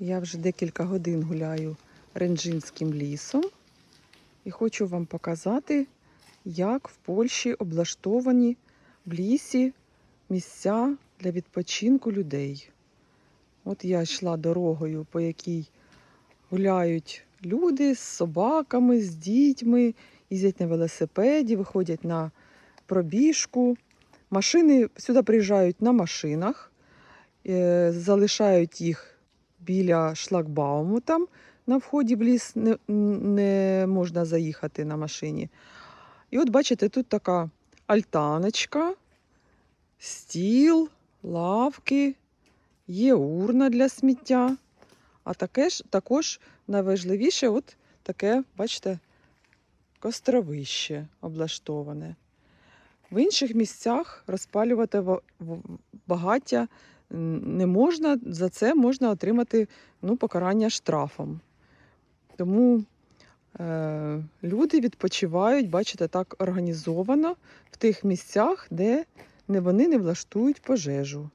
Я вже декілька годин гуляю Ренджинським лісом і хочу вам показати, як в Польщі облаштовані в лісі місця для відпочинку людей. От я йшла дорогою, по якій гуляють люди з собаками, з дітьми, їздять на велосипеді, виходять на пробіжку. Машини сюди приїжджають на машинах, е, залишають їх біля шлагбауму там на вході в ліс не, не можна заїхати на машині. І от бачите, тут така альтаночка, стіл, лавки, є урна для сміття. А таке ж, також найважливіше, от таке, бачите, костровище облаштоване. В інших місцях розпалювати ва- багаття не можна, за це можна отримати ну, покарання штрафом. Тому е, люди відпочивають, бачите, так організовано в тих місцях, де не вони не влаштують пожежу.